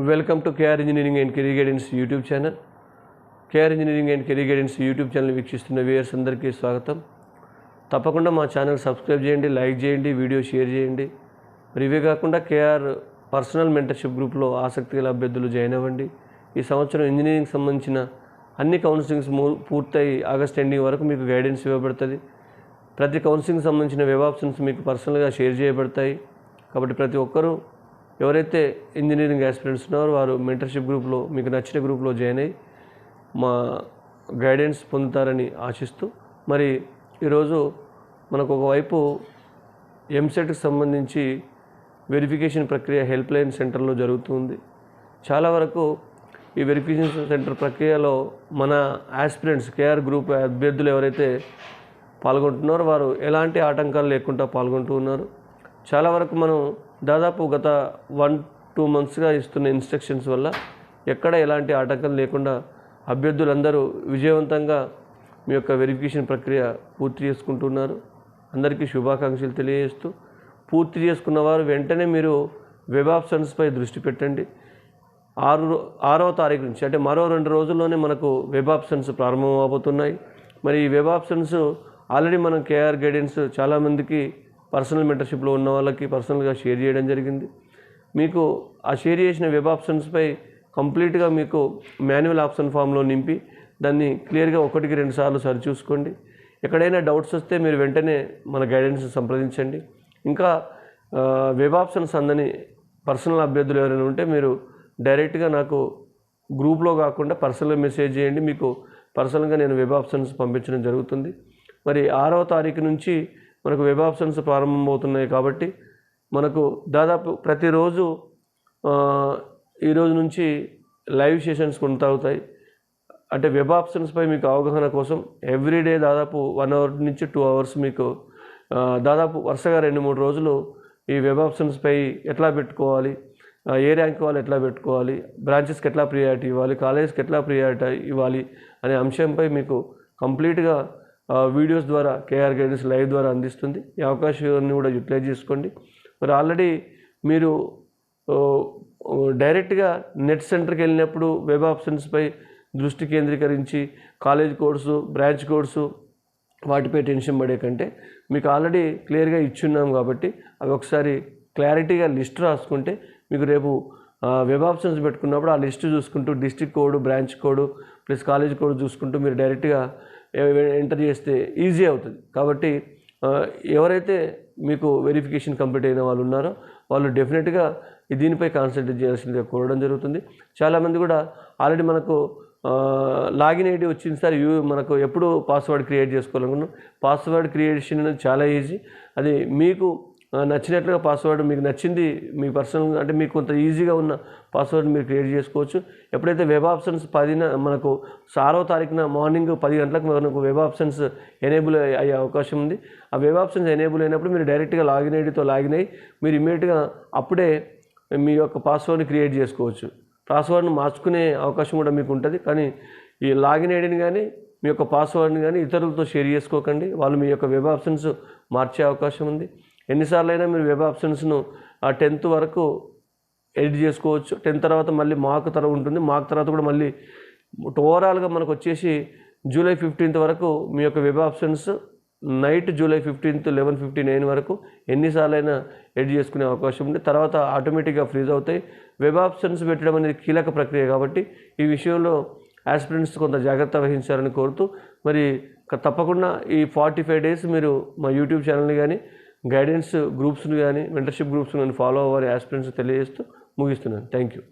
Welcome to KR engineering and career guidance YouTube channel KR engineering and career guidance YouTube channel వీక్షిస్తున్న viewers అందరికీ స్వాగతం. తప్పకుండా మా channel subscribe చేయండి like చేయండి వీడియో షేర్ చేయండి. మరి ఇవే కాకుండా కేఆర్ పర్సనల్ మెంటర్షిప్ గ్రూప్లో ఆసక్తి గల అభ్యర్థులు జాయిన్ అవ్వండి. ఈ సంవత్సరం ఇంజనీరింగ్ సంబంధించిన అన్ని కౌన్సిలింగ్స్ మూ- పూర్తయి ఆగస్ట్ ఎండింగ్ వరకు మీకు గైడెన్స్ ఇవ్వబడుతుంది. ప్రతి కౌన్సిలింగ్ సంబంధించిన వెబ్ ఆప్షన్స్ మీకు పర్సనల్గా షేర్ చేయబడతాయి. కాబట్టి ప్రతి ఒక్కరూ ఎవరైతే ఇంజనీరింగ్ ఆస్పిరెంట్స్ ఉన్నారో వారు మెంటర్షిప్ గ్రూప్లో మీకు నచ్చిన గ్రూప్లో జాయిన్ అయ్యి మా గైడెన్స్ పొందుతారని ఆశిస్తూ మరి ఈరోజు మనకు ఒకవైపు ఎంసెట్కి సంబంధించి వెరిఫికేషన్ ప్రక్రియ హెల్ప్ లైన్ సెంటర్లో జరుగుతుంది. చాలా వరకు ఈ వెరిఫికేషన్ సెంటర్ ప్రక్రియలో మన ఆస్పిరెంట్స్ కేఆర్ గ్రూప్ అభ్యర్థులు ఎవరైతే పాల్గొంటున్నారో వారు ఎలాంటి ఆటంకాలు లేకుండా పాల్గొంటూ ఉన్నారు. చాలా వరకు మనం దాదాపు గత వన్ టూ మంత్స్గా ఇస్తున్న ఇన్స్ట్రక్షన్స్ వల్ల ఎక్కడ ఎలాంటి ఆటంకం లేకుండా అభ్యర్థులందరూ విజయవంతంగా మీ యొక్క వెరిఫికేషన్ ప్రక్రియ పూర్తి చేసుకుంటున్నారు. అందరికీ శుభాకాంక్షలు తెలియజేస్తూ పూర్తి చేసుకున్న వారు వెంటనే మీరు వెబ్ ఆప్షన్స్పై దృష్టి పెట్టండి. ఆరు ఆరవ తారీఖు నుంచి అంటే మరో రెండు రోజుల్లోనే మనకు వెబ్ ఆప్షన్స్ ప్రారంభం అవబోతున్నాయి. మరి ఈ వెబ్ ఆప్షన్స్ ఆల్రెడీ మనం కేఆర్ గైడెన్స్ చాలామందికి పర్సనల్ మెంటర్షిప్లో ఉన్న వాళ్ళకి పర్సనల్గా షేర్ చేయడం జరిగింది. మీకు ఆ షేర్ చేసిన వెబ్ ఆప్షన్స్పై కంప్లీట్గా మీకు మాన్యువల్ ఆప్షన్ ఫామ్లో నింపి దాన్ని క్లియర్గా ఒకటికి రెండు సార్లు సరిచూసుకోండి ఎక్కడైనా డౌట్స్ వస్తే మీరు వెంటనే మన గైడెన్స్ సంప్రదించండి. ఇంకా వెబ్ ఆప్షన్స్ అందని పర్సనల్ అభ్యర్థులు ఎవరైనా ఉంటే మీరు డైరెక్ట్గా నాకు గ్రూప్లో కాకుండా పర్సనల్గా మెసేజ్ చేయండి. మీకు పర్సనల్గా నేను వెబ్ ఆప్షన్స్ పంపించడం జరుగుతుంది. మరి ఆరవ తారీఖు నుంచి మనకు వెబ్ ఆప్షన్స్ ప్రారంభమవుతున్నాయి కాబట్టి మనకు దాదాపు ప్రతిరోజు ఈరోజు ఈ రోజు నుంచి లైవ్ సెషన్స్ కొనసాగుతాయి. అంటే వెబ్ ఆప్షన్స్పై మీకు అవగాహన కోసం ఎవ్రీడే దాదాపు వన్ అవర్ నుంచి టూ అవర్స్ మీకు దాదాపు వరుసగా రెండు మూడు రోజులు ఈ వెబ్ ఆప్షన్స్పై ఎట్లా పెట్టుకోవాలి ఏ ర్యాంక్ వాళ్ళు ఎట్లా పెట్టుకోవాలి బ్రాంచెస్కి ఎట్లా ప్రియారిటీ ఇవ్వాలి కాలేజ్కి ఎట్లా ప్రియారిటీ ఇవ్వాలి అనే అంశంపై మీకు కంప్లీట్గా వీడియోస్ ద్వారా కేఆర్ గైడెన్స్ లైవ్ ద్వారా అందిస్తుంది. ఈ అవకాశాన్ని కూడా యూటిలైజ్ చేసుకోండి. మరి ఆల్రెడీ మీరు డైరెక్ట్గా నెట్ సెంటర్కి వెళ్ళినప్పుడు వెబ్ ఆప్షన్స్పై దృష్టి కేంద్రీకరించి కాలేజ్ కోర్సు బ్రాంచ్ కోర్సు వాటిపై టెన్షన్ పడే కంటే మీకు ఆల్రెడీ క్లియర్గా ఇచ్చున్నాం కాబట్టి అవి ఒకసారి క్లారిటీగా లిస్ట్ రాసుకుంటే మీకు రేపు వెబ్ ఆప్షన్స్ పెట్టుకున్నప్పుడు ఆ లిస్ట్ చూసుకుంటూ district code branch code plus college code చూసుకుంటూ మీరు డైరెక్ట్గా ఎంటర్ చేస్తే ఈజీ అవుతుంది. కాబట్టి ఎవరైతే మీకు వెరిఫికేషన్ కంప్లీట్ అయిన వాళ్ళు ఉన్నారో వాళ్ళు డెఫినెట్గా దీనిపై కాన్సన్ట్రేట్ చేయాల్సిందిగా కోరడం జరుగుతుంది. చాలామంది కూడా ఆల్రెడీ మనకు లాగిన్ ఐడి వచ్చింది సార్ యూ మనకు ఎప్పుడు పాస్వర్డ్ క్రియేట్ చేసుకోవాలనుకున్నాం. పాస్వర్డ్ క్రియేషన్ అనేది చాలా ఈజీ అది మీకు నచ్చినట్లుగా పాస్వర్డ్ మీకు నచ్చింది మీ పర్సనల్ అంటే మీకు కొంత ఈజీగా ఉన్న పాస్వర్డ్ మీరు క్రియేట్ చేసుకోవచ్చు. ఎప్పుడైతే వెబ్ ఆప్షన్స్ పదిన మనకు ఆరో తారీఖున మార్నింగ్ పది గంటలకు మనకు వెబ్ ఆప్షన్స్ ఎనేబుల్ అయ్యే అవకాశం ఉంది. ఆ వెబ్ ఆప్షన్స్ ఎనేబుల్ అయినప్పుడు మీరు డైరెక్ట్గా లాగిన్ ఐడితో లాగిన్ అయ్యి మీరు ఇమీడియట్గా అప్పుడే మీ యొక్క పాస్వర్డ్ని క్రియేట్ చేసుకోవచ్చు. పాస్వర్డ్ని మార్చుకునే అవకాశం కూడా మీకు ఉంటుంది. కానీ ఈ లాగిన్ ఐడిని కానీ మీ యొక్క పాస్వర్డ్ని కానీ ఇతరులతో షేర్ చేసుకోకండి. వాళ్ళు మీ యొక్క వెబ్ ఆప్షన్స్ మార్చే అవకాశం ఉంది. ఎన్నిసార్లు అయినా మీరు వెబ్ ఆప్షన్స్ను ఆ టెన్త్ వరకు ఎడిట్ చేసుకోవచ్చు. టెన్త్ తర్వాత మళ్ళీ మాక్ తర ఉంటుంది. మాక్ తర్వాత కూడా మళ్ళీ ఓవరాల్గా మనకు వచ్చేసి జూలై ఫిఫ్టీన్త్ వరకు మీ యొక్క web options night July fifteenth eleven fifty nine వరకు ఎన్నిసార్లైనా ఎడిట్ చేసుకునే అవకాశం ఉంది. తర్వాత ఆటోమేటిక్గా ఫ్రీజ్ అవుతాయి. వెబ్ ఆప్షన్స్ పెట్టడం అనేది కీలక ప్రక్రియ కాబట్టి ఈ విషయంలో ఆస్పిరెంట్స్ కొంత జాగ్రత్త వహించాలని కోరుతూ మరి క- తప్పకుండా ఈ ఫార్టీ ఫైవ్ డేస్ మీరు మా యూట్యూబ్ ఛానల్ని కానీ గైడెన్స్ గ్రూప్స్ని కానీ మెంటర్షిప్ గ్రూప్స్ను కానీ ఫాలో అవ్వాలి యాస్పిరెంట్స్ తెలియజేస్తూ ముగిస్తున్నాను. Thank you